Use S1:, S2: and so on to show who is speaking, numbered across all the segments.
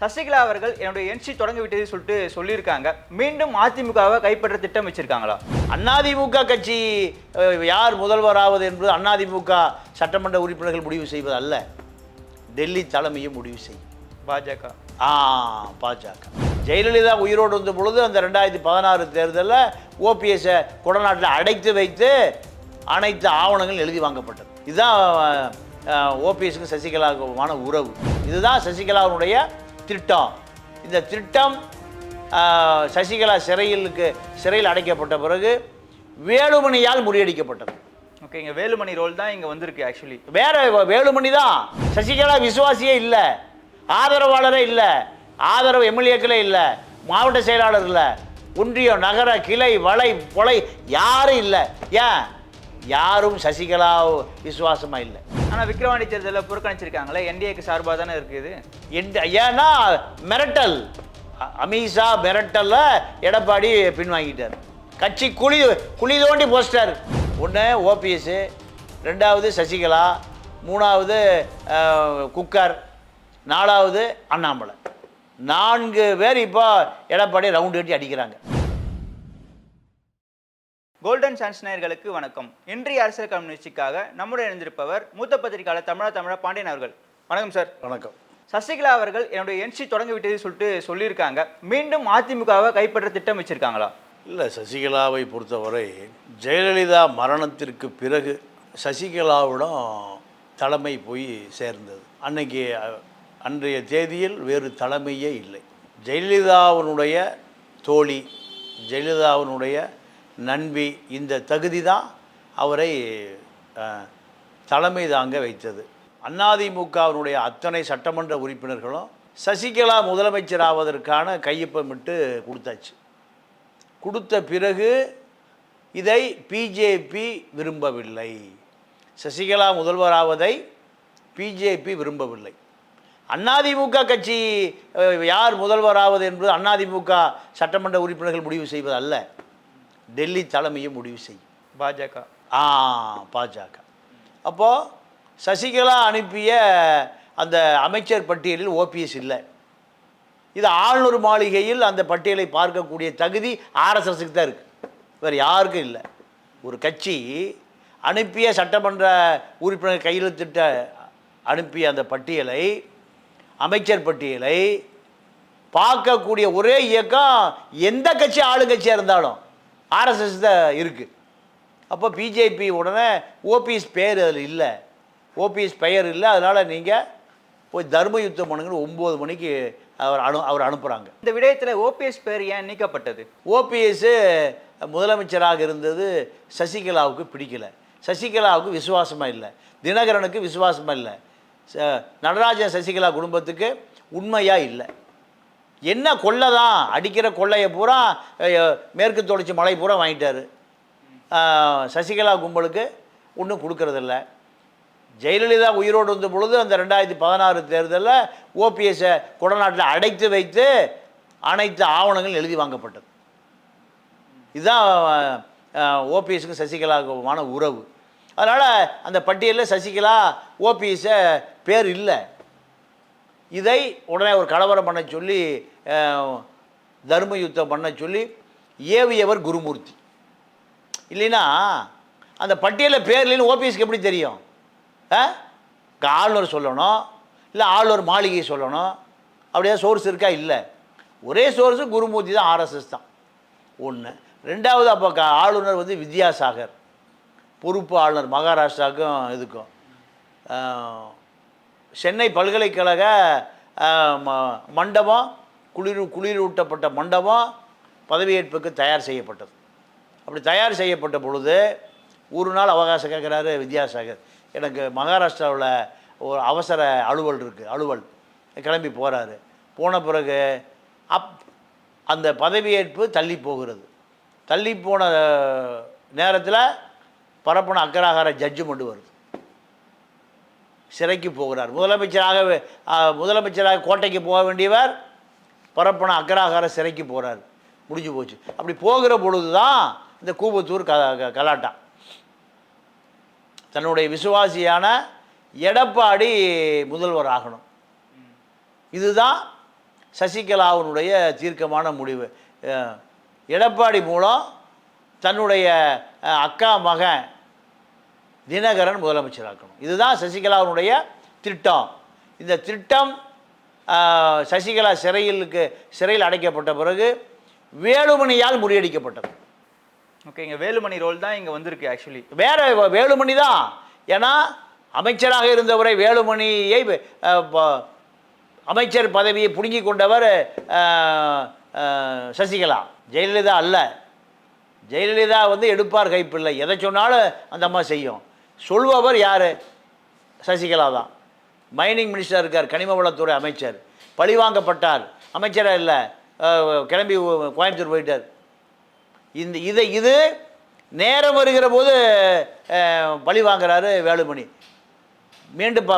S1: சசிகலா அவர்கள் என்னுடைய என்சி தொடங்கி விட்டது சொல்லிட்டு சொல்லியிருக்காங்க. மீண்டும் அதிமுகவை கைப்பற்ற திட்டம் வச்சிருக்காங்களா?
S2: அதிமுக கட்சி யார் முதல்வராவது என்பது அதிமுக சட்டமன்ற உறுப்பினர்கள் முடிவு செய்வது அல்ல டெல்லி தலைமையும் முடிவு செய்யும்.
S1: பாஜக.
S2: ஆ பாஜக. ஜெயலலிதா உயிரோடு இருந்த பொழுது அந்த ரெண்டாயிரத்தி பதினாறு தேர்தலில் ஓபிஎஸ்ஸை குடநாட்டில் அடைத்து வைத்து அனைத்து ஆவணங்கள் எழுதி வாங்கப்பட்டது. இதுதான் ஓபிஎஸ்க்கு சசிகலாவுக்குமான உறவு. இதுதான் சசிகலாவுடைய திட்டம். இந்த திட்டம் சசிகலா சிறையிலுக்கு சிறையில் அடைக்கப்பட்ட பிறகு வேலுமணியால் முறியடிக்கப்பட்டது.
S1: ஓகே இங்க வேலுமணி ரோல் தான் இங்க வந்திருக்கு ஆக்சுவலி
S2: வேற வேலுமணி தான். சசிகலா விசுவாசியே இல்லை. ஆதரவாளரே இல்லை. ஆதரவு எம்எல்ஏக்களே இல்லை. மாவட்ட செயலாளர் இல்லை. ஒன்றியம் நகர கிளை வளை பொலை யாரும் இல்லை. ஏன்? யாரும் சசிகலா விசுவாசமா இல்லை.
S1: ஆனா விக்ரவாணி தேர்தலில் புறக்கணிச்சிருக்காங்களே என்டிஏக்கு சார்பாக தானே இருக்குது
S2: எந்த ஏன்னா மிரட்டல். அ- அமித்ஷா மிரட்டல்ல எடப்பாடி பின்வாங்கிட்டார். கட்சி குழி குழி தோண்டி போஸ்டர் ஒன்று ஓபிஎஸ் ரெண்டாவது சசிகலா மூணாவது குக்கர் நாலாவது அண்ணாமலை. நான்கு பேர் இப்போ எடப்பாடி ரவுண்டு கட்டி அடிக்கிறாங்க.
S1: கோல்டன் சான்ஸ் நேயர்களுக்கு வணக்கம். இன்றைய அரசியல் களம் நிகழ்ச்சிக்காக நம்முடைய இணைந்திருப்பவர் மூத்த பத்திரிகையாளர் தமிழா தமிழா பாண்டியன் அவர்கள். வணக்கம் சார்
S2: வணக்கம்.
S1: சசிகலா அவர்கள் என்னுடைய என்சி தொடங்கி விட்டது சொல்லிட்டு சொல்லியிருக்காங்க. மீண்டும் அதிமுகவை கைப்பற்ற திட்டம் வச்சிருக்காங்களா?
S2: இல்லை சசிகலாவை பொறுத்தவரை ஜெயலலிதா மரணத்திற்கு பிறகு சசிகலாவிடம் தலைமை போய் சேர்ந்தது. அன்னைக்கு அன்றைய தேதியில் வேறு தலைமையே இல்லை. ஜெயலலிதாவினுடைய தோழி ஜெயலலிதாவினுடைய நண்பி இந்த தகுதி தான் அவரை தலைமை தாங்க வைத்தது. அதிமுகவினுடைய அத்தனை சட்டமன்ற உறுப்பினர்களும் சசிகலா முதலமைச்சராவதற்கான கையொப்பமிட்டு கொடுத்தாச்சு. கொடுத்த பிறகு இதை பிஜேபி விரும்பவில்லை. சசிகலா முதல்வராவதை பிஜேபி விரும்பவில்லை. அதிமுக கட்சி யார் முதல்வராவது என்பது அதிமுக சட்டமன்ற உறுப்பினர்கள் முடிவு செய்வது அல்ல டெல்லி தலைமையும் முடிவு செய்யும்.
S1: பாஜக.
S2: ஆ பாஜக. அப்போது சசிகலா அனுப்பிய அந்த அமைச்சர் பட்டியலில் ஓபிஎஸ் இல்லை. இது ஆளுநர் மாளிகையில் அந்த பட்டியலை பார்க்கக்கூடிய தகுதி ஆர்எஸ்எஸ்க்கு தான் இருக்குது வேறு யாருக்கும் இல்லை. ஒரு கட்சி அனுப்பிய சட்டமன்ற உறுப்பினர் கையெழுத்திட்ட அனுப்பிய அந்த பட்டியலை அமைச்சர் பட்டியலை பார்க்கக்கூடிய ஒரே இயக்கம் எந்த கட்சி ஆளுங்கட்சியாக இருந்தாலும். ஆர்எஸ்எஸ் தான் இருக்குது அப்போ பிஜேபி உடனே ஓபிஎஸ் பெயர் அதில் இல்லை. ஓபிஎஸ் பெயர் இல்லை அதனால் நீங்கள் போய் தர்ம யுத்தம் பண்ணுங்கன்னு ஒம்பது மணிக்கு அவர் அனு அவர் அனுப்புகிறாங்க
S1: இந்த விடயத்தில் ஓபிஎஸ் பேர் ஏன் நீக்கப்பட்டது?
S2: ஓபிஎஸ்ஸு முதலமைச்சராக இருந்தது சசிகலாவுக்கு பிடிக்கல. சசிகலாவுக்கு விசுவாசமாக இல்லை. தினகரனுக்கு விசுவாசமாக இல்லை. ச- நடராஜன் சசிகலா குடும்பத்துக்கு உண்மையாக இல்லை. என்ன கொள்ளை தான் அடிக்கிற கொள்ளையை பூரா மேற்கு தொடர்ச்சி மலை பூரா வாங்கிட்டார். சசிகலா கும்பலுக்கு ஒன்றும் கொடுக்கறதில்ல. ஜெயலலிதா உயிரோடு இருந்த பொழுது அந்த ரெண்டாயிரத்தி பதினாறு தேர்தலில் ஓபிஎஸ்ஸை குடநாட்டில் அடைத்து வைத்து அனைத்து ஆவணங்கள் எழுதி வாங்கப்பட்டது. இதுதான் ஓபிஎஸ்க்கு சசிகலாவுக்குமான உறவு. அதனால் அந்த பட்டியலில் சசிகலா ஓபிஎஸ்ஸை பேர் இல்லை. இதை உடனே ஒரு கலவரம் பண்ண சொல்லி தர்ம யுத்தம் பண்ண சொல்லி ஏவியவர் குருமூர்த்தி. இல்லைன்னா அந்த பட்டியலில் பேர் இல்லைன்னு ஓபிஎஸ்க்கு எப்படி தெரியும்? ஆ? ஆளுநர் சொல்லணும் இல்லை ஆளுநர் மாளிகை சொல்லணும். அப்படியே சோர்ஸ் இருக்கா? இல்லை. ஒரே சோர்ஸு குருமூர்த்தி தான் ஆர்எஸ்எஸ் தான். ஒன்று ரெண்டாவது அப்போ க- ஆளுநர் வந்து வித்யாசாகர். பொறுப்பு ஆளுநர் மகாராஷ்டிராவுக்கும் இதுக்கும். சென்னை பல்கலைக்கழக ம- மண்டபம் குளிர் குளிரூட்டப்பட்ட மண்டபம் பதவியேற்புக்கு தயார் செய்யப்பட்டது. அப்படி தயார் செய்யப்பட்ட பொழுது ஒரு நாள் அவகாசம் கேட்குறாரு வித்யாசாகர். எனக்கு மகாராஷ்டிராவில் ஒரு அவசர அலுவல் இருக்குது அலுவல். கிளம்பி போகிறாரு போன பிறகு அப் அந்த பதவியேற்பு தள்ளி போகிறது. தள்ளி போன நேரத்தில் பரப்பன அக்கராகார ஜட்ஜ்மெண்ட் வருது. சிறைக்கு போகிறார். முதலமைச்சராக முதலமைச்சராக கோட்டைக்கு போக வேண்டியவர் பரப்பன அக்கராகார சிறைக்கு போகிறார் முடிஞ்சு போச்சு. அப்படி போகிற பொழுது தான் இந்த கூபத்தூர் க க- கலாட்டா. தன்னுடைய விசுவாசியான எடப்பாடி முதல்வர் ஆகணும். இதுதான் சசிகலாவினுடைய தீர்க்கமான முடிவு. எடப்பாடி மூலம் தன்னுடைய அக்கா மகன் தினகரன் முதலமைச்சராக்கணும். இதுதான் சசிகலாவினுடைய திட்டம். இந்த திட்டம் சசிகலா சிறையிலுக்கு சிறையில் அடைக்கப்பட்ட பிறகு வேலுமணியால் முறியடிக்கப்பட்டது.
S1: ஓகே இங்க வேலுமணி ரோல் தான் இங்க வந்திருக்கு ஆக்சுவலி
S2: வேற வேலுமணி தான். ஏன்னா அமைச்சராக இருந்தவரை வேலுமணியை அமைச்சர் பதவியை பிடுங்கி கொண்டவர் சசிகலா. ஜெயலலிதா அல்ல. ஜெயலலிதா வந்து எடுப்பார் கைப்பிள்ளை. எதை சொன்னாலும் அந்த அம்மா செய்யும். சொல்பவர் யார்? சசிகலா தான். மைனிங் மினிஸ்டர் இருக்கார் கனிம வளத்துறை அமைச்சர். பழிவாங்கப்பட்டார். அமைச்சராக இல்லை கிளம்பி கோயம்புத்தூர் போயிட்டார். இந்த இதை இது நேரம் வருகிற போது பழி வாங்குறாரு வேலுமணி. மீண்டும் ப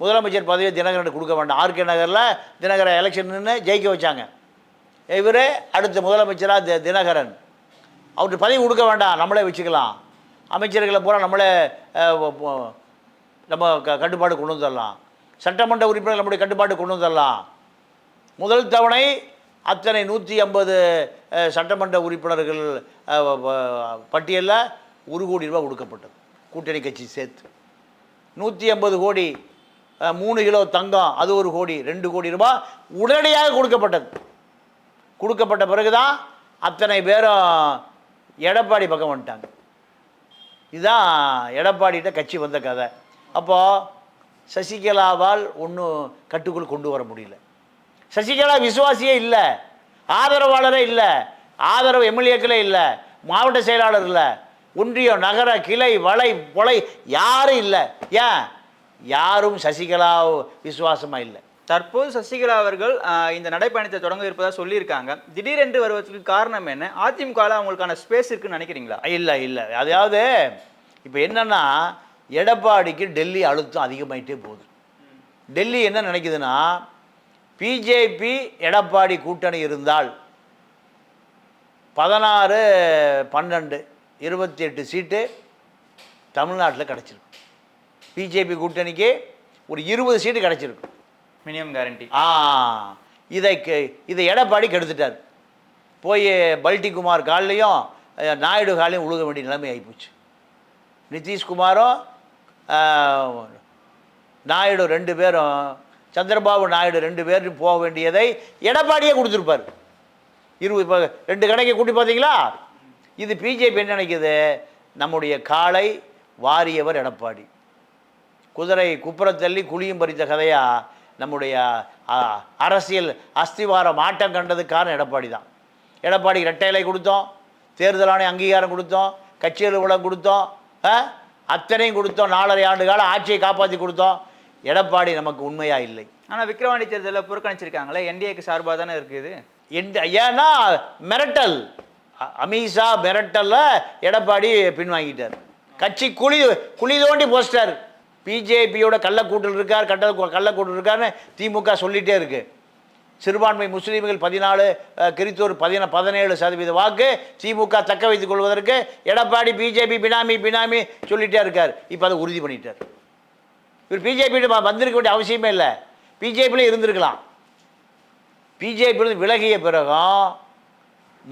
S2: முதலமைச்சர் பதவியை தினகரன் கொடுக்க வேண்டாம். ஆர்கே நகரில் தினகரன் எலெக்ஷன் நின்று ஜெயிக்க வச்சாங்க. இவர் அடுத்த முதலமைச்சராக தி தினகரன். அவருக்கு பதவி கொடுக்க வேண்டாம். நம்மளே வச்சுக்கலாம். அமைச்சர்களை பூரா நம்மளே நம்ம க கட்டுப்பாடு கொண்டு வந்துடலாம். சட்டமன்ற உறுப்பினர் நம்முடைய கட்டுப்பாடு கொண்டு வந்துடலாம். முதல் தவணை அத்தனை நூற்றி ஐம்பது சட்டமன்ற உறுப்பினர்கள் பட்டியலில் ஒரு கோடி ரூபா கொடுக்கப்பட்டது கூட்டணி கட்சி சேர்த்து. நூற்றி ஐம்பது கோடி மூணு கிலோ தங்கம் அது ஒரு கோடி ரெண்டு கோடி ரூபாய் உடனடியாக கொடுக்கப்பட்டது. கொடுக்கப்பட்ட பிறகு தான் அத்தனை பேரும் எடப்பாடி பக்கம் வந்துட்டாங்க. இதுதான் எடப்பாடிகிட்ட கட்சி வந்த கதை. அப்போது சசிகலாவால் ஒன்றும் கட்டுக்குள் கொண்டு வர முடியல. சசிகலா விசுவாசியே இல்லை. ஆதரவாளரே இல்லை. ஆதரவு எம்எல்ஏக்களே இல்லை. மாவட்ட செயலாளர் இல்லை. ஒன்றியம் நகர கிளை வளை பொலை யாரும் இல்லை. ஏன்? யாரும் சசிகலா விசுவாசமாக இல்லை.
S1: தற்போது சசிகலா அவர்கள் இந்த நடைப்பயணத்தை தொடங்க இருப்பதா சொல்லியிருக்காங்க. திடீரென்று வருவதற்கு காரணம் என்ன? அதிமுகவில் அவங்களுக்கான ஸ்பேஸ் இருக்குன்னு நினைக்கிறீங்களா?
S2: இல்லை இல்லை. அதாவது இப்போ என்னன்னா எடப்பாடிக்கு டெல்லி அழுத்தம் அதிகமாயிட்டே போகுது. டெல்லி என்ன நினைக்குதுன்னா பிஜேபி எடப்பாடி கூட்டணி இருந்தால் பதினாறு பன்னெண்டு இருபத்தி எட்டு சீட்டு தமிழ்நாட்டில் கிடச்சிருக்கும். பிஜேபி கூட்டணிக்கு ஒரு இருபது சீட்டு கிடச்சிருக்கும்.
S1: மினிமம் கேரண்டி
S2: ஆ இதை கெ- இதை எடப்பாடி கெடுத்துட்டார். போய் பல்டிகுமார் கால்லையும் அஹ், நாயுடு காலையும் உழுக வேண்டிய நிலைமை ஆகிப்போச்சு நிதிஷ்குமாரும் நாயுடு ரெண்டு பேரும் சந்திரபாபு நாயுடு ரெண்டு பேரும் போக வேண்டியதை எடப்பாடியே கொடுத்துருப்பார். இருபது இப்போ ரெண்டு கணக்கை கூட்டி பார்த்தீங்களா? இது பிஜேபி என்ன நினைக்குது? நம்முடைய காலை வாரியவர் எடப்பாடி. குதிரை குப்புறத்தள்ளி குழியும் பறித்த கதையாக நம்முடைய அரசியல் அஸ்திவாரம் ஆட்டம் கண்டதுக்கான எடப்பாடி தான். எடப்பாடி ரெட்டை இலை கொடுத்தோம் தேர்தல் அங்கீகாரம் கொடுத்தோம் கட்சி அலுவலகம் கொடுத்தோம் ஆ? அத்தனையும் கொடுத்தோம். நாலரை ஆண்டு காலம் ஆட்சியை காப்பாற்றி கொடுத்தோம். எடப்பாடி நமக்கு உண்மையா இல்லை.
S1: ஆனா விக்கிரவாண்டி தேர்தலில் புறக்கணிச்சிருக்காங்களே? என்டிஏக்கு சார்பாக தானே இருக்குது
S2: எந்த ஏன்னா மிரட்டல். அ- அமித்ஷா மிரட்டல்ல எடப்பாடி பின்வாங்கிட்டார். கட்சி குழி குழி தோண்டி போஸ்டர் பிஜேபியோட கள்ளக்கூட்டில் இருக்கார் கட்ட கள்ளக்கூட்டில் இருக்காருன்னு திமுக சொல்லிட்டே இருக்கு. சிறுபான்மை முஸ்லீம்கள் பதினாலு கிறித்தூர் பதின பதினேழு சதவீத வாக்கு திமுக தக்க வைத்துக் கொள்வதற்கு எடப்பாடி பிஜேபி பினாமி பினாமி சொல்லிட்டே இருக்கார். இப்போ அதை உறுதி பண்ணிட்டார். இவர் பிஜேபியிட வந்திருக்க வேண்டிய அவசியமே இல்லை. பிஜேபியில் இருந்திருக்கலாம். பிஜேபியிலிருந்து விலகிய பிறகும்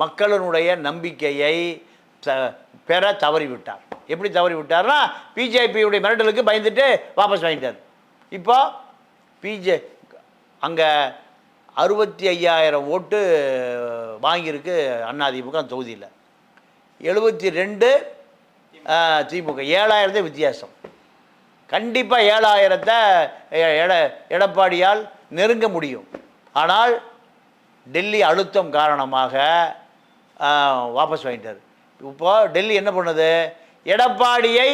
S2: மக்களினுடைய நம்பிக்கையை த பெற தவறிவிட்டார். எப்படி தவறி விட்டார்னா பிஜேபியுடைய மிரட்டலுக்கு பயந்துட்டு வாபஸ் வாங்கிட்டார். இப்போ பிஜே அங்கே அறுபத்தி ஐயாயிரம் ஓட்டு வாங்கியிருக்கு அதிமுக அந்த தொகுதியில். எழுபத்தி ரெண்டு திமுக. ஏழாயிரத்தே வித்தியாசம். கண்டிப்பாக ஏழாயிரத்தை எட எடப்பாடியால் நெருங்க முடியும். ஆனால் டெல்லி அழுத்தம் காரணமாக வாபஸ் வாங்கிட்டார். இப்போ டெல்லி என்ன பண்ணுது? எடப்பாடியை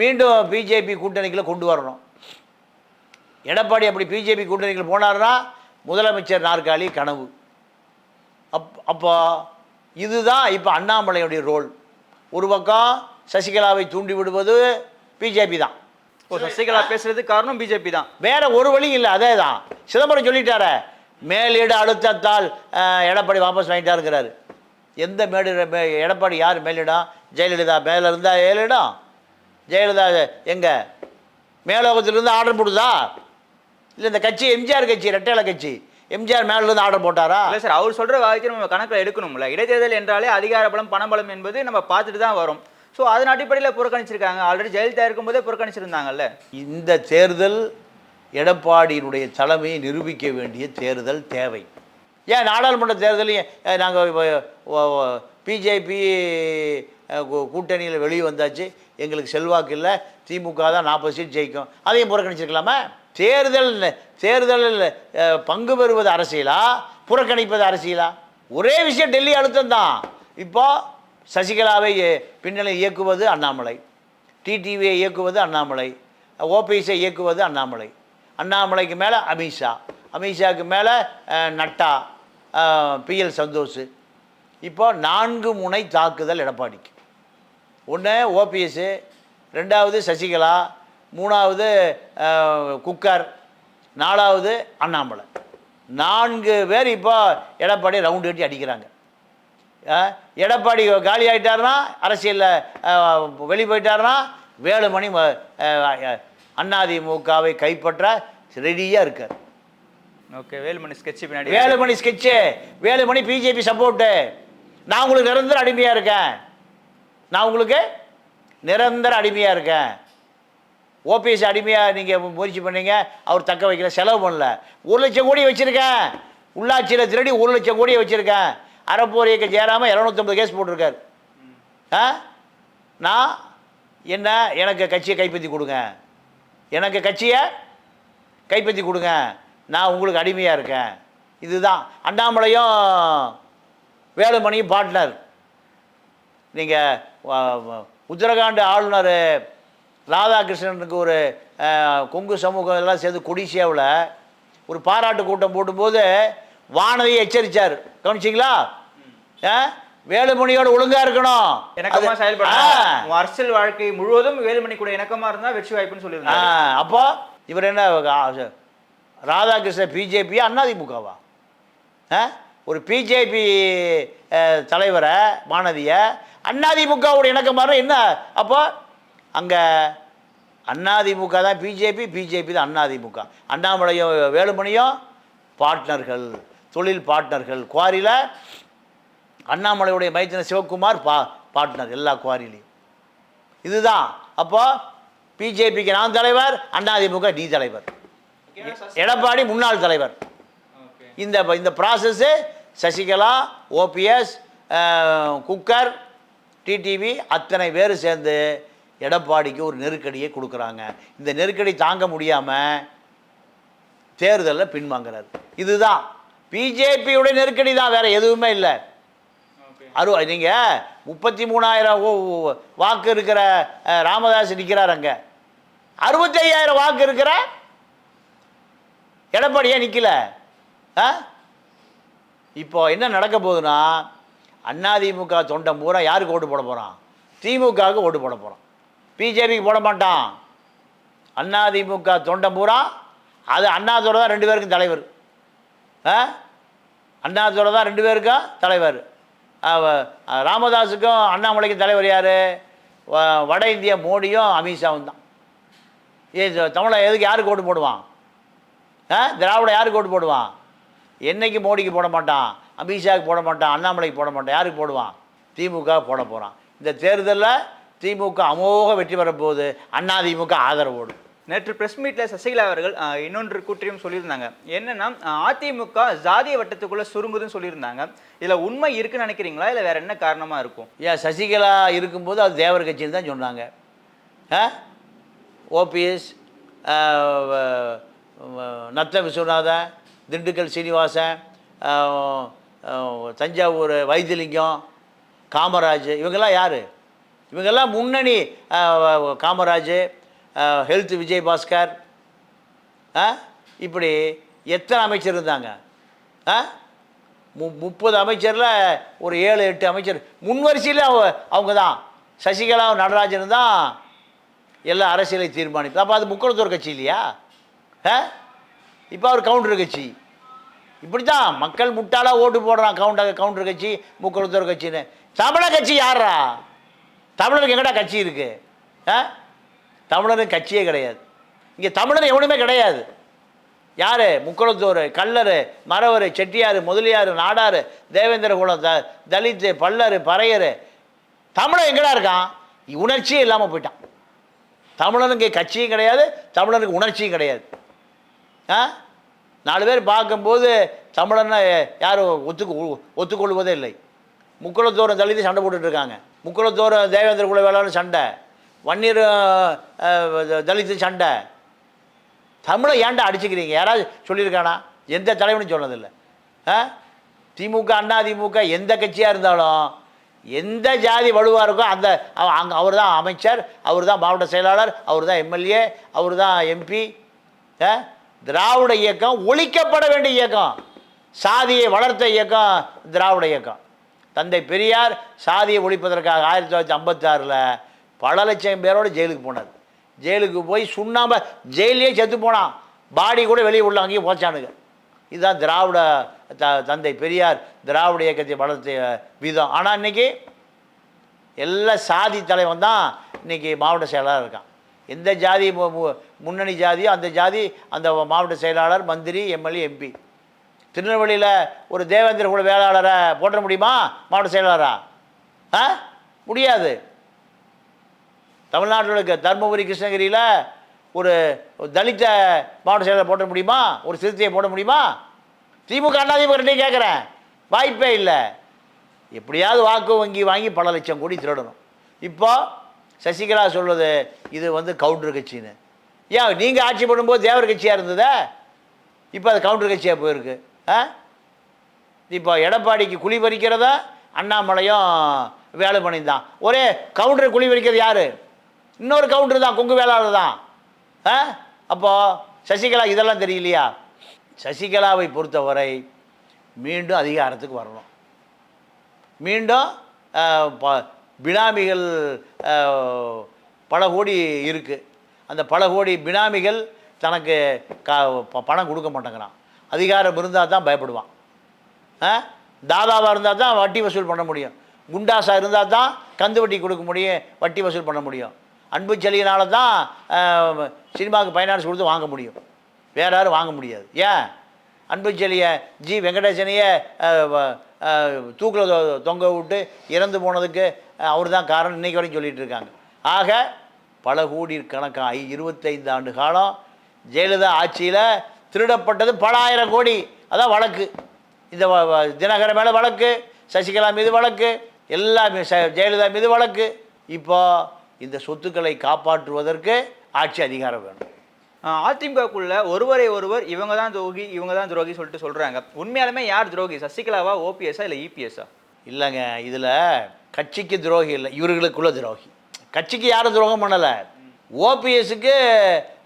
S2: மீண்டும் பிஜேபி கூட்டணிக்குள்ளே கொண்டு வரணும். எடப்பாடி அப்படி பிஜேபி கூட்டணிக்குள்ள போனார்னா முதலமைச்சர் நாற்காலி கனவு. அப் அப்போ இதுதான் இப்போ அண்ணாமலையுடைய ரோல். ஒரு பக்கம் சசிகலாவை தூண்டி விடுவது பிஜேபி தான்.
S1: ஓ சசிகலா பேசுறது காரணம் பிஜேபி தான்.
S2: வேற ஒரு வழி இல்லை அதே தான். சிதம்பரம் சொல்லிட்டாரே மேலீடு அழுத்தத்தால் எடப்பாடி வாபஸ் வாங்கிட்டாருங்கிறாரு. எந்த மேடு எடப்பாடி யார் மேலிடம் ஜெயலலிதா மேலே இருந்தா ஏழிடம் ஜெயலலிதா எங்கே? மேலோகத்திலிருந்து ஆர்டர் போடுதா? இல்லை இந்த கட்சி எம்ஜிஆர் கட்சி ரெட்டையில கட்சி. எம்ஜிஆர் மேலேருந்து ஆர்டர் போட்டாரா?
S1: இல்ல சார் அவர் சொல்ற வாய்க்கு நம்ம கணக்குல எடுக்கணும்ல. இடைத்தேர்தல் என்றாலே அதிகார பலம் பணபலம் என்பது நம்ம பார்த்துட்டு தான் வரும். ஸோ அதன் அடிப்படையில் புறக்கணிச்சிருக்காங்க. ஆல்ரெடி ஜெயலலிதா இருக்கும்போதே புறக்கணிச்சிருந்தாங்கல்ல.
S2: இந்த தேர்தல் எடப்பாடியினுடைய தலைமையை நிரூபிக்க வேண்டிய தேர்தல் தேவை. ஏன் நாடாளுமன்ற தேர்தலையும் நாங்கள் பிஜேபி கூட்டணியில் வெளியே வந்தாச்சு. எங்களுக்கு செல்வாக்கு இல்லை. திமுக தான் நாற்பது சீட் ஜெயிக்கும். அதையும் புறக்கணிச்சிருக்கலாமா? தேர்தல் தேர்தலில் பங்கு பெறுவது அரசியலா? புறக்கணிப்பது அரசியலா? ஒரே விஷயம் டெல்லி அழுத்தம் தான் இப்போ சசிகலாவை பின்னணி இயக்குவது அண்ணாமலை. டிடிவியை இயக்குவது அண்ணாமலை. ஓபிஎஸை இயக்குவது அண்ணாமலை. அண்ணாமலைக்கு மேலே அமித்ஷா. அமித்ஷாவுக்கு மேலே நட்டா பிஎல் சந்தோஷ். இப்போ நான்கு முனை தாக்குதல் எடப்பாடிக்கு. ஒன்று ஓபிஎஸ்ஸு ரெண்டாவது சசிகலா மூணாவது குக்கர். நாலாவது அண்ணாமலை. நான்கு பேர் இப்போ எடப்பாடி ரவுண்டு கட்டி அடிக்கிறாங்க. எடப்பாடி காலி ஆகிட்டாருன்னா அரசியலில் வெளி போயிட்டாருன்னா வேலுமணி அதிமுகவை கைப்பற்ற ரெடியாக இருக்கார்.
S1: ஓகே வேலுமணி ஸ்கெட்ச் பின்னாடி
S2: Velumani sketch Velumani BJP support நான் உங்களுக்கு நிரந்தர அடிமையாக இருக்கேன். நான் உங்களுக்கு நிரந்தர அடிமையாக இருக்கேன். ஓபிஎஸ் அடிமையாக நீங்கள் முயற்சி பண்ணீங்க அவர் தக்க வைக்கல செலவு பண்ணல. ஒரு லட்சம் கோடி வச்சுருக்கேன். உள்ளாட்சியில் திருடி ஒரு லட்சம் கோடியை வச்சுருக்கேன். அறப்போர் இயக்க சேராமல் இரநூத்தம்பது கேஸ் போட்டிருக்காரு. ஆ? நான் என்ன எனக்கு கட்சியை கைப்பற்றி கொடுங்க. எனக்கு கட்சியை கைப்பற்றி கொடுங்க. நான் உங்களுக்கு அடிமையாக இருக்கேன். இதுதான். அண்ணாமலையும் வேலுமணியும் பார்ட்னர் நீங்கள் உத்தரகாண்ட் ஆளுநர் ராதாகிருஷ்ணனுக்கு ஒரு கொங்கு சமூகம் எல்லாம் சேர்ந்து கொடிசியாவில் ஒரு பாராட்டு கூட்டம் போடும்போது வானதியை எச்சரித்தார் கவனிச்சிங்களா? வேலுமணியோட ஒழுங்காக இருக்கணும்.
S1: இணக்கமா செயல்படணும். அரசியல் வாழ்க்கை முழுவதும் வேலுமணி கூட இணக்கமா இருந்தா வெற்றி வாய்ப்புன்னு சொல்லியிருந்தாங்க
S2: அப்போ இவர் என்ன ராதாகிருஷ்ணன் பிஜேபியா அதிமுகவா? ஒரு பிஜேபி தலைவரை மாணவியை அதிமுகவோட இணக்கமாக என்ன அப்போ அங்கே அதிமுக தான் பிஜேபி பிஜேபி தான் அதிமுக அண்ணாமலையும் வேலுமணியும் பார்ட்னர்கள் தொழில் பார்ட்னர்கள் குவாரியில் அண்ணாமலையுடைய மைத்தின சிவகுமார் பா பார்ட்னர் எல்லா குவாரிலையும் இதுதான். அப்போது பிஜேபிக்கு நான் தலைவர் அதிமுக நீ தலைவர். எடப்பாடி முன்னாள் தலைவர். இந்த இந்த process Sasikala OPS cooker TTV அத்தனை பேர் சேர்ந்து எடப்பாடிக்கு ஒரு நெருக்கடியை கொடுக்குறாங்க. இந்த நெருக்கடி தாங்க முடியாமல் தேர்தலில் பின்வாங்குறாரு. இதுதான். பிஜேபியுடைய நெருக்கடி தான் வேறு எதுவுமே இல்லை. அரு நீங்கள் முப்பத்தி மூணாயிரம் வாக்கு இருக்கிற ராமதாஸ் நிற்கிறார் அங்கே. அறுபத்தையாயிரம் வாக்கு இருக்கிற எடப்பாடியே நிற்கல ஆ இப்போ என்ன நடக்க போகுதுன்னா அதிமுக தொண்டன் பூரா யாருக்கு ஓட்டு போட போகிறான் திமுகவுக்கு ஓட்டு போட போகிறான் பிஜேபிக்கு போட மாட்டான். அதிமுக தொண்டம் பூரா அது அண்ணாதுரை தான் ரெண்டு பேருக்கும் தலைவர். ஆ? அண்ணாதுரை தான் ரெண்டு பேருக்கும் தலைவர். ராமதாஸுக்கும் அண்ணாமலைக்கும் தலைவர் யார்? வட இந்திய மோடியும் அமித்ஷாவும் தான். ஏ தமிழை எதுக்கு யாருக்கு ஓட்டு போடுவான்? ஆ திராவிட யாருக்கு ஓட்டு போடுவான்? என்னைக்கு மோடிக்கு போட மாட்டான்? அமித்ஷாவுக்கு போட மாட்டான்? அண்ணாமலைக்கு போட மாட்டான்? யாருக்கு போடுவான்? திமுக போட போகிறான் இந்த தேர்தலில் திமுக அமோக வெற்றி பெற போகுது அதிமுக ஆதரவோடு
S1: நேற்று பிரஸ் மீட்ல சசிகலா அவர்கள் இன்னொன்று கூற்றியும் சொல்லியிருந்தாங்க. என்னன்னா அதிமுக ஜாதிய வட்டத்துக்குள்ள சுருங்குதுன்னு சொல்லியிருந்தாங்க. இதுல உண்மை இருக்குன்னு நினைக்கிறீங்களா? இல்ல வேற என்ன காரணமா இருக்கும்?
S2: ஏன் சசிகலா இருக்கும்போது அது தேவர் கட்சின்னு தான் சொன்னாங்க. ஆ? ஓபிஎஸ் நத்த விஸ்வநாதன் திண்டுக்கல் சீனிவாசன் தஞ்சாவூர் வைத்திலிங்கம் காமராஜ் இவங்கெல்லாம் யார்? இவங்கெல்லாம் முன்னணி காமராஜ் ஹெல்த் விஜயபாஸ்கர் ஆ இப்படி எத்தனை அமைச்சர் இருந்தாங்க? ஆ மு முப்பது அமைச்சரில் ஒரு ஏழு எட்டு அமைச்சர். முன்வரிசையில் அவங்க அவங்க தான் சசிகலா நடராஜன் தான் எல்லா அரசியலை தீர்மானிப்பு அப்போ அது முக்குளத்தூர் கட்சி இல்லையா? ஆ இப்போ அவர் கவுண்டர் கட்சி. இப்படி தான் மக்கள் முட்டாளாக ஓட்டு போடுறான் கவுண்டர் கவுண்டர் கட்சி முக்குளத்தூர் கட்சின்னு. தமிழக கட்சி யாரா தமிழருக்கு எங்கடா கட்சி இருக்குது ஆ? தமிழருக்கு கட்சியே கிடையாது. இங்கே தமிழர் எவனுமே கிடையாது. யார்? முக்குளத்தூர் கல்லர் மரவர் செட்டியார் முதலியார் நாடார் தேவேந்திரகுலம் த தலித்து பல்லர் பறையர். தமிழன் எங்கடா இருக்கான்? உணர்ச்சியே இல்லாமல் போயிட்டான். தமிழனுக்கு கட்சியும் கிடையாது தமிழனுக்கு உணர்ச்சியும் கிடையாது. ஆ? நாலு பேர் பார்க்கும்போது தமிழனை யாரும் ஒத்துக்கு ஒத்துக்கொள்வதே இல்லை. முக்குளத்தோரம் தலித்து சண்டை போட்டுட்டு இருக்காங்க தேவேந்திர குல வேளாண் சண்டை வன்னியர் தலித்து சண்டை. தமிழை ஏன்டா அடிச்சுக்கிறீங்க? யாராவது சொல்லியிருக்கானா? எந்த தலைவனும் சொன்னதில்லை. ஆ திமுக அண்ணா திமுக எந்த கட்சியாக இருந்தாலும் எந்த ஜாதி வலுவாக இருக்கோ அந்த அங்கே அவர் தான் அமைச்சர் அவர் தான் மாவட்ட செயலாளர் அவர் தான் எம்எல்ஏ அவர் தான் எம்பி திராவிட இயக்கம் ஒழிக்கப்பட வேண்டிய இயக்கம். சாதியை வளர்த்த இயக்கம் திராவிட இயக்கம். தந்தை பெரியார் சாதியை ஒழிப்பதற்காக ஆயிரத்தி தொள்ளாயிரத்தி ஐம்பத்தாறில் பல லட்சம் பேரோட ஜெயிலுக்கு போனார். ஜெயிலுக்கு போய் சுண்ணாம ஜெயிலே செத்து போனான். பாடி கூட வெளியே உள்ள அங்கேயும் போச்சானுங்க. இதுதான் திராவிட த தந்தை பெரியார் திராவிட இயக்கத்தை வளர்த்த விதம். ஆனால் இன்றைக்கி எல்லா சாதி தலைவன் தான் இன்றைக்கி மாவட்ட செயலாளர் இருக்கான். எந்த ஜாதி மு- முன்னணி ஜாதியோ அந்த ஜாதி அந்த மாவட்ட செயலாளர் மந்திரி எம்எல்ஏ எம்பி. திருநெல்வேலியில் ஒரு தேவேந்திர குல வேளாளரை போட்ட முடியுமா? மாவட்ட செயலாளரா? ஆ? முடியாது. தமிழ்நாட்டில் இருக்க தருமபுரி கிருஷ்ணகிரியில் ஒரு தலித்த மாவட்ட செயலர் போட முடியுமா? ஒரு சிறுத்தையை போட முடியுமா? திமுக அண்ணாதிமுக ரெண்டையும் கேட்குறேன். வாய்ப்பே இல்லை. எப்படியாவது வாக்கு வங்கி வாங்கி பல லட்சம் கோடி திருடணும். இப்போ சசிகலா சொல்வது இது வந்து கவுண்டர் கட்சின்னு. ஏன் நீங்கள் ஆட்சி பண்ணும்போது தேவர் கட்சியாக இருந்ததா? இப்போ அது கவுண்டர் கட்சியாக போயிருக்கு. இப்போ எடப்பாடிக்கு குழி பறிக்கிறதா? அண்ணாமலையும் வேலுமணி தான் ஒரே கவுண்டர் குழி பறிக்கிறது யார்? இன்னொரு கவுண்டர் தான் கொங்கு வேளாளர் தான். ஆ? அப்போது சசிகலா இதெல்லாம் தெரியலையா? சசிகலாவை பொறுத்தவரை மீண்டும் அதிகாரத்துக்கு வரணும். மீண்டும் பினாமிகள் பல கோடி இருக்குது அந்த பல கோடி பினாமிகள் தனக்கு கா ப- பணம் கொடுக்க மாட்டேங்கிறான். அதிகாரம் இருந்தால் தான் பயப்படுவான். ஆ? தாதாவாக இருந்தால் தான் வட்டி வசூல் பண்ண முடியும். குண்டாசா இருந்தால் தான் கந்து வட்டி கொடுக்க முடியும் வட்டி வசூல் பண்ண முடியும். அன்பு செலியினால தான் சினிமாவுக்கு ஃபைனான்ஸ் கொடுத்து வாங்க முடியும். வேற யாரும் வாங்க முடியாது. ஏன்? அன்பு செலியை ஜி வெங்கடேசனையே தூக்கில் தொங்க விட்டு இறந்து போனதுக்கு அவர் தான் காரணம். இன்றைக்கி வரைக்கும் சொல்லிகிட்டு இருக்காங்க. ஆக பல கோடி கணக்காக இருபத்தைந்து ஆண்டு காலம் ஜெயலலிதா ஆட்சியில் திருடப்பட்டது பல ஆயிரம் கோடி. அதான் வழக்கு. இந்த தினகரன் மேலே வழக்கு சசிகலா மீது வழக்கு எல்லாமே ச- ஜெயலலிதா மீது வழக்கு. இப்போ இந்த சொத்துக்களை காப்பாற்றுவதற்கு ஆட்சி அதிகாரம் வேணும்.
S1: அதிமுகக்குள்ள ஒருவரை ஒருவர் இவங்க தான் துரோகி இவங்க தான் துரோகி சொல்லிட்டு சொல்றாங்க. உண்மையாலுமே யார் துரோகி? சசிகலாவா ஓபிஎஸ்ஸா இல்லை இபிஎஸ்ஸா
S2: இல்லைங்க இதில் கட்சிக்கு துரோகி இல்லை இவர்களுக்குள்ள துரோகி. கட்சிக்கு யாரும் துரோகம் பண்ணலை. ஓபிஎஸ்க்கு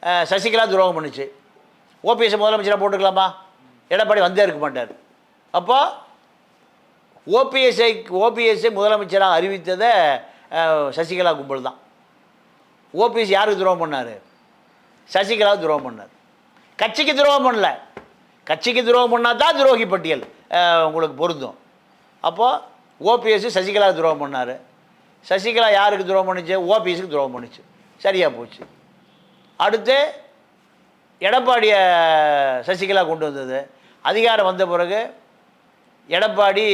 S2: சசிகலா துரோகம் பண்ணுச்சு. ஓபிஎஸ் முதலமைச்சராக போட்டுக்கலாமா? எடப்பாடி வந்தே இருக்க மாட்டார். அப்போ ஓபிஎஸ்ஐ ஓபிஎஸ்ஐ முதலமைச்சராக அறிவித்ததை சசிகலா கும்பல் தான். ஓபிஎஸ் யாருக்கு துரோகம் பண்ணார்? சசிகலா துரோகம் பண்ணார். கட்சிக்கு துரோகம் பண்ணல. கட்சிக்கு துரோகம் பண்ணால் தான் துரோகி பட்டியல் உங்களுக்கு பொருந்தும். அப்போது ஓபிஎஸ் சசிகலா துரோகம் பண்ணார். சசிகலா யாருக்கு துரோகம் பண்ணிச்சு? ஓபிஎஸ்க்கு துரோகம் பண்ணிச்சு. சரியாக போச்சு. அடுத்து எடப்பாடியை சசிகலா கொண்டு வந்தது. அதிகாரம் வந்த பிறகு எடப்பாடி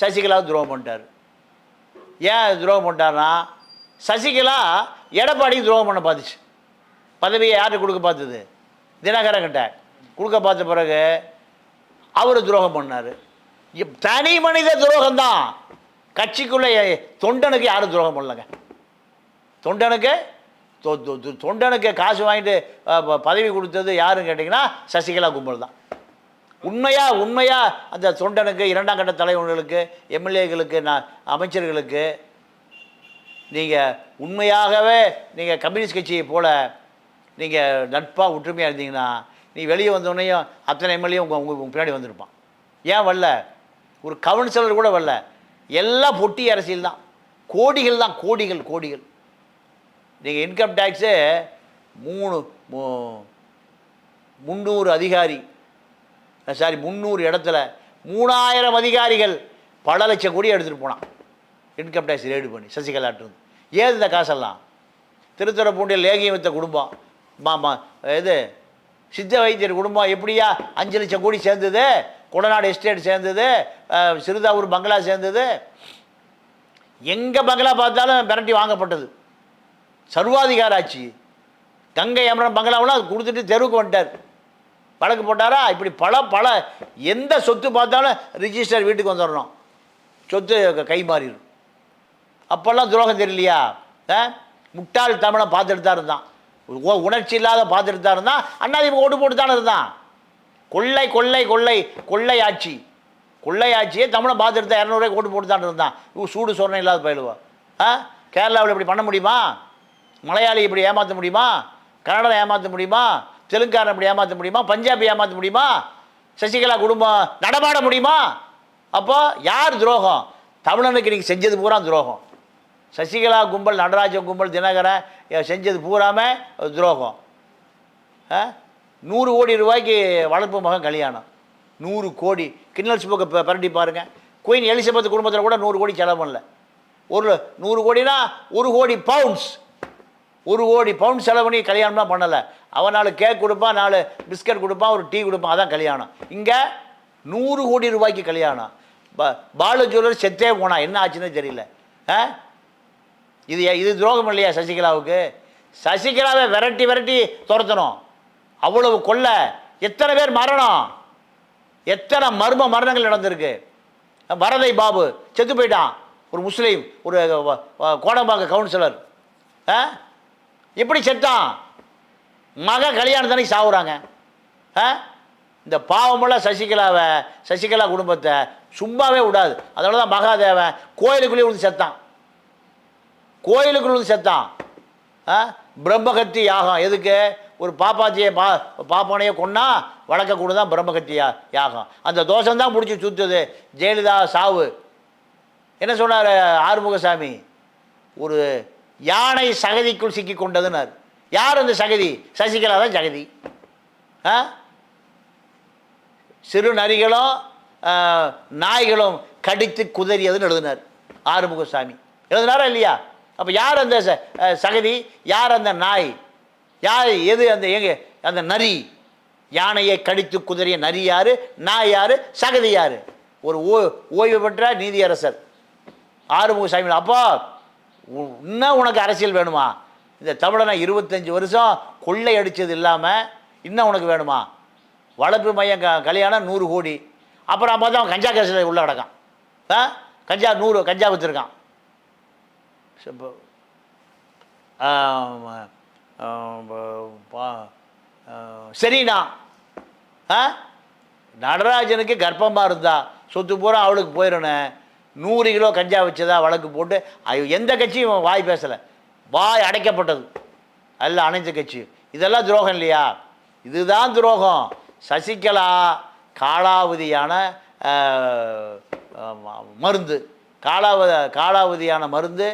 S2: சசிகலாவை துரோகம் பண்ணிட்டார். ஏன் துரோகம் பண்ணிட்டார்னா சசிகலா எடப்பாடிக்கு துரோகம் பண்ண பார்த்துச்சு. பதவியை யார்கிட்ட கொடுக்க பார்த்தது? தினகரன்கிட்ட கொடுக்க பார்த்த பிறகு அவர் துரோகம் பண்ணார். தனி மனித துரோகம்தான். கட்சிக்குள்ளே தொண்டனுக்கு யாரும் துரோகம் பண்ணலங்க. தொண்டனுக்கு தொண்டனுக்கு காசு வாங்கிட்டு ப- பதவி கொடுத்தது யாருன்னு கேட்டிங்கன்னா சசிகலா கும்பல் தான். உண்மையாக உண்மையாக அந்த தொண்டனுக்கு இரண்டாம் கட்ட தலைவர்களுக்கு எம்எல்ஏகளுக்கு நான் அமைச்சர்களுக்கு நீங்கள் உண்மையாகவே நீங்கள் கம்யூனிஸ்ட் கட்சியை போல் நீங்கள் நட்பாக ஒற்றுமையாக இருந்தீங்கன்னா நீ வெளியே வந்தோடனையும் அத்தனை எம்எல்ஏ உங்கள் உங்கள் உங்கள் பின்னாடி வந்திருப்பான். ஏன் வரல? ஒரு கவுன்சிலர் கூட வரல. எல்லாம் பொட்டி அரசியல் தான். கோடிகள் தான் கோடிகள் கோடிகள். நீங்கள் இன்கம் டேக்ஸு மூணு முந்நூறு அதிகாரி சாரி முந்நூறு இடத்துல மூணாயிரம் அதிகாரிகள் பல லட்சம் கோடி எடுத்துகிட்டு போனான். இன்கம் டேக்ஸ் ரேடு பண்ணி சசிகலாட்டிருந்து ஏது இந்த காசெல்லாம்? திருத்துறைப்பூண்டியில் லேகியம் வித்த குடும்பம் மாமா இது சித்த வைத்தியர் குடும்பம் எப்படியா அஞ்சு லட்சம் கோடி சேர்ந்தது? கொடநாடு எஸ்டேட் சேர்ந்தது சிறுதாவூர் பங்களா சேர்ந்தது. எங்கே பங்களா பார்த்தாலும் மிரட்டி வாங்கப்பட்டது. சர்வாதிகார ஆட்சி கங்கை அமரன் பங்களாவெலாம் அது கொடுத்துட்டு தெருவுக்கு வந்துட்டார். வழக்கு போட்டாரா? இப்படி பல பல எந்த சொத்து பார்த்தாலும் ரிஜிஸ்டர் வீட்டுக்கு வந்துடணும் சொத்து க- கை மாறிடும். அப்போல்லாம் துரோகம் தெரியலையா? ஆ? முட்டாள் தமிழை பார்த்துட்டு தான் இருந்தான் உணர்ச்சி இல்லாத பார்த்துட்டு தான் இருந்தான். அண்ணாதிமுக ஓட்டு போட்டு தானே இருந்தான். கொள்ளை கொள்ளை கொள்ளை கொள்ளை ஆட்சி கொள்ளை ஆட்சியே தமிழை பார்த்துட்டு தான் இரநூறுவாய்க்கு ஓட்டு போட்டு தான் இருந்தான். இவ சூடு சொரணை இல்லாத பயிலுவா. ஆ? கேரளாவில் இப்படி பண்ண முடியுமா? மலையாளி இப்படி ஏமாற்ற முடியுமா? கன்னடம் ஏமாற்ற முடியுமா? தெலுங்காரன் இப்படி ஏமாற்ற முடியுமா? பஞ்சாபி ஏமாற்ற முடியுமா? சசிகலா குடும்பம் நடமாட முடியுமா? அப்போ யார் துரோகம்? தமிழனுக்கு நீங்கள் செஞ்சது பூரா துரோகம். சசிகலா கும்பல் நடராஜ கும்பல் தினகரன் செஞ்சது பூராமே துரோகம். ஆ? நூறு கோடி ரூபாய்க்கு வளர்ப்பு மகன் கல்யாணம். நூறு கோடி. கிண்ணல்ஸ் போக்க பரட்டி பாருங்க. குயின் எலிசபெத் குடும்பத்தில் கூட நூறு கோடி செலவு பண்ணல. ஒரு நூறு கோடினா ஒரு கோடி பவுண்ட்ஸ் ஒரு கோடி பவுண்ட் செலவு பண்ணி கல்யாணம்லாம் பண்ணலை. அவன் நாலு கேக் கொடுப்பான் நாலு பிஸ்கட் கொடுப்பான் ஒரு டீ கொடுப்பான் அதான் கல்யாணம். இங்கே நூறு கோடி ரூபாய்க்கு கல்யாணம். பா பாலு செத்தே போனான் என்ன ஆச்சுன்னு தெரியல. ஆ? இது இது துரோகம் இல்லையா சசிகலாவுக்கு? சசிகலாவை விரட்டி விரட்டி துரத்தணும். அவ்வளவு கொல்ல எத்தனை பேர் மரணம்? எத்தனை மர்ம மரணங்கள் நடந்திருக்கு? வரதை பாபு செத்து போயிட்டான். ஒரு முஸ்லீம் ஒரு கோடம்பாங்க கவுன்சிலர் ஆ? இப்படி செத்தான். மக கல்யாணத்தனைக்கு சாவுறாங்க. ஆ? இந்த பாவமுள்ள சசிகலாவை சசிகலா குடும்பத்தை சும்மாவே விடாது. அதனால தான் மகாதேவன் கோயிலுக்குள்ளேயே விழுந்து செத்தான். கோயிலுக்குள்ள வந்து செத்தான். ஆ? பிரம்மகத்தி யாகம். எதுக்கு? ஒரு பாப்பாத்தியை பா பாப்பானையை கொன்னா வளர்க்கக்கூட தான் பிரம்மகத்தி யா யாகம். அந்த தோஷம் தான் பிடிச்சி சுற்றுது ஜெயலலிதா சாவு. என்ன சொன்னார் ஆறுமுகசாமி? ஒரு யானை சகதிக்குள் சிக்கி கொண்டதுன்னார் யார் அந்த சகதி? சசிகலா தான் சகதி. ஆ? சிறு நரிகளும் நாய்களும் கடித்து குதறியதுன்னு எழுதினார் ஆறுமுகசாமி. எழுதினாரா இல்லையா? அப்போ யார் அந்த ச- சகதி? யார் அந்த நாய்? யார் எது அந்த எங்க அந்த நரி? யானையை கடித்து குதறிய நரி யார்? நாய் யார்? சகதி யார்? ஒரு ஓ ஓய்வு பெற்ற நீதியரசர். ஆறுமுகசாமி அப்பா இன்னும் உனக்கு அரசியல் வேணுமா? இந்த தமிழனை இருபத்தஞ்சி வருஷம் கொள்ளை அடித்தது இல்லாமல் இன்னும் உனக்கு வேணுமா? வளர்ப்பு மையம் க கல்யாணம் நூறு கோடி. அப்புறம் பார்த்தா அவன் கஞ்சா கேஸில் உள்ள கிடக்கான். ஆ? கஞ்சா நூறு கஞ்சா விற்றுருக்கான் சரிண்ணா. ஆ? நடராஜனுக்கு கர்ப்பமாக இருந்தா சொத்து பூரா அவளுக்கு போயிடணும் நூறு கிலோ கஞ்சா வச்சதா வழக்கு போட்டு ஐயோ எந்த கட்சியும் வாய் பேசலை. வாய் அடைக்கப்பட்டது. அதில் அணைஞ்ச கட்சி. இதெல்லாம் துரோகம் இல்லையா? இதுதான் துரோகம். சசிகலா காலாவதியான மருந்து. காலாவ காலாவதியான மருந்து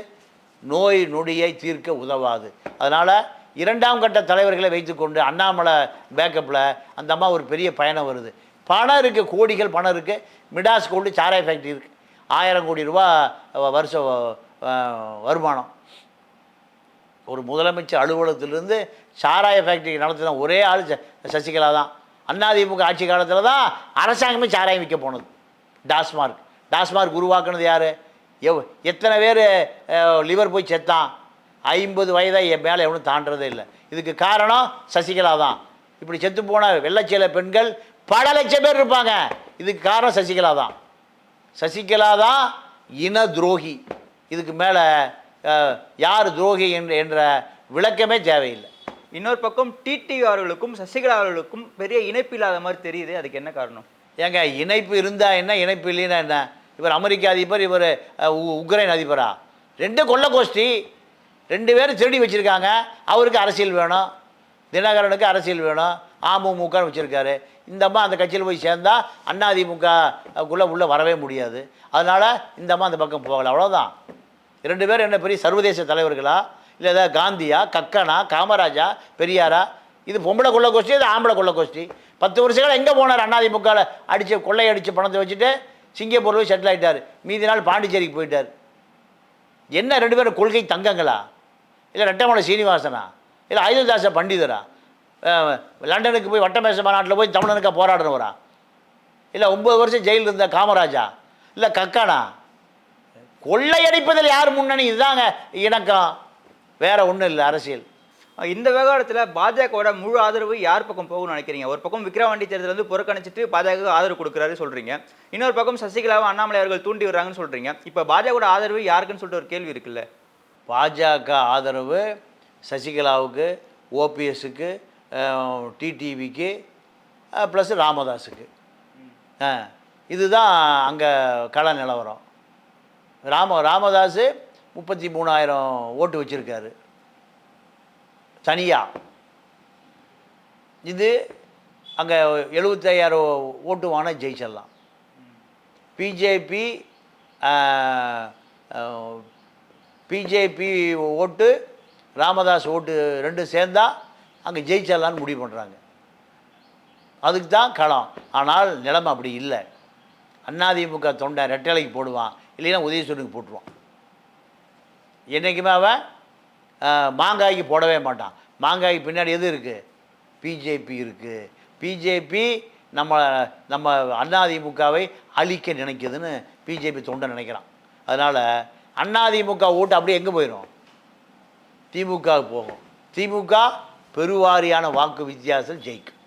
S2: நோய் நொடியை தீர்க்க உதவாது. அதனால் இரண்டாம் கட்ட தலைவர்களை வைத்துக்கொண்டு அண்ணாமலை பேக்கப்பில் அந்த அம்மா ஒரு பெரிய பயணம் வருது. பணம் இருக்குது கோடிகள் பணம் இருக்குது மிடாஸ் கொண்டு சாராய ஃபேக்ட்ரி இருக்குது ஆயிரம் கோடி ரூபா வருஷ வருஷம் வருமானம். ஒரு முதலமைச்சர் அலுவலகத்திலிருந்து சாராய ஃபேக்டரி நடத்தின ஒரே ஆள் ச- சசிகலா தான். அண்ணாதிமுக ஆட்சி காலத்தில் தான் அரசாங்கமே சாராயம் விற்க போனது. டாஸ்மார்க். டாஸ்மார்க் உருவாக்குனது யார்? எவ் எத்தனை பேர் லிவர் போய் செத்தான்? ஐம்பது வயதாக என் மேலே எவனும் தாண்டதே இல்லை. இதுக்கு காரணம் சசிகலா தான். இப்படி செத்து போன வெள்ளச்சேல பெண்கள் பல லட்சம் பேர் இருப்பாங்க. இதுக்கு காரணம் சசிகலா தான். சசிகலா தான் இன துரோகி. இதுக்கு மேலே யார் துரோகி என்ற என்ற விளக்கமே தேவையில்லை.
S1: இன்னொரு பக்கம் டிடிவி அவர்களுக்கும் சசிகலா அவர்களுக்கும் பெரிய இணைப்பு இல்லாத மாதிரி தெரியுது. அதுக்கு என்ன காரணம்?
S2: ஏங்க இணைப்பு இருந்தால் என்ன? இணைப்பு இல்லைன்னா என்ன? இவர் அமெரிக்க அதிபர் இவர் உக்ரைன் அதிபரா? ரெண்டு கொள்ள கோஷ்டி ரெண்டு பேரும் திருடி வச்சுருக்காங்க. அவருக்கு அரசியல் வேணும். தினகரனுக்கு அரசியல் வேணும். அமமுகன்னு வச்சுருக்காரு. இந்த அம்மா அந்த கட்சியில் போய் சேர்ந்தால் அண்ணாதிமுக அதிமுகக்குள்ளே உள்ளே வரவே முடியாது. அதனால் இந்த அம்மா அந்த பக்கம் போகலாம் அவ்வளோதான் ரெண்டு பேரும் என்ன பெரிய சர்வதேச தலைவர்களா? இல்லை ஏதாவது காந்தியா கக்கனா காமராஜா பெரியாரா? இது பொம்பளை கொள்ள கோஷ்டி இது ஆம்பளை கொள்ள கோஷ்டி? பத்து வருஷங்கள் எங்கே போனார் அண்ணாதிமுகவில் அடித்து கொள்ளை அடித்து பணத்தை வச்சுட்டு சிங்கப்பூர் போய் செட்டில் ஆகிட்டார் மீதி நாள் பாண்டிச்சேரிக்கு போயிட்டார். என்ன ரெண்டு பேரும் கொள்கை தங்கங்களா? இல்லை ரெட்டமலை சீனிவாசனா? இல்லை ஆயுததாச பண்டிதரா? லண்டனுக்கு போய் வட்டமேச மாநாட்டில் போய் தமிழனுக்கா போராடுறவரா? இல்லை ஒன்பது வருஷம் ஜெயிலில் இருந்த காமராஜா? இல்லை கக்கானா? கொள்ளையடிப்பதில் யார் முன்னணி? இதுதாங்க இணக்கம். வேற ஒன்றும் இல்லை அரசியல்.
S1: இந்த விவகாரத்துல பாஜகவோட முழு ஆதரவு யார் பக்கம் போகும்னு நினைக்கிறீங்க? ஒரு பக்கம் விக்ரவாண்டி தேர்தல் வந்து புறக்கணிச்சிட்டு பாஜக ஆதரவு கொடுக்குறாரு சொல்றீங்க. இன்னொரு பக்கம் சசிகலாவை அண்ணாமலை அவர்கள் தூண்டி வர்றாங்கன்னு சொல்றீங்க. இப்போ பாஜகவோட ஆதரவு யாருக்குன்னு சொல்லிட்டு ஒரு கேள்வி இருக்குல்ல?
S2: பாஜக ஆதரவு சசிகலாவுக்கு ஓபிஎஸ்க்கு டிடிவிக்கு ப்ளஸ் ராமதாஸுக்கு. இதுதான் அங்கே கள நிலவரம். ராம ராமதாஸ் முப்பத்தி மூணாயிரம் ஓட்டு வச்சுருக்காரு. தனியாக இது அங்கே எழுபத்தையாயிரம் ஓட்டு வாங்கினா ஜெயிச்சிடலாம். பிஜேபி பிஜேபி ஓட்டு ராமதாஸ் ஓட்டு ரெண்டும் சேர்ந்தா அங்கே ஜெயிச்சிடலான்னு முடிவு பண்ணுறாங்க அதுக்கு தான் களம். ஆனால் நிலைமை அப்படி இல்லை. அதிமுக தொண்டை ரெட்டலைக்கு போடுவான். இல்லைன்னா உதயசூரனுக்கு போட்டுருவான். என்றைக்குமே அவன் மாங்காய்க்கு போடவே மாட்டான். மாங்காய்க்கு பின்னாடி எது இருக்குது பிஜேபி இருக்குது பிஜேபி நம்ம நம்ம அதிமுகவை அழிக்க நினைக்குதுன்னு பிஜேபி தொண்டை நினைக்கிறான். அதனால் அதிமுக ஓட்டு அப்படியே எங்கே போயிடும் திமுகவுக்கு போகும். திமுக பெருவாரியான வாக்கு வித்தியாசம் ஜெயிக்கும்.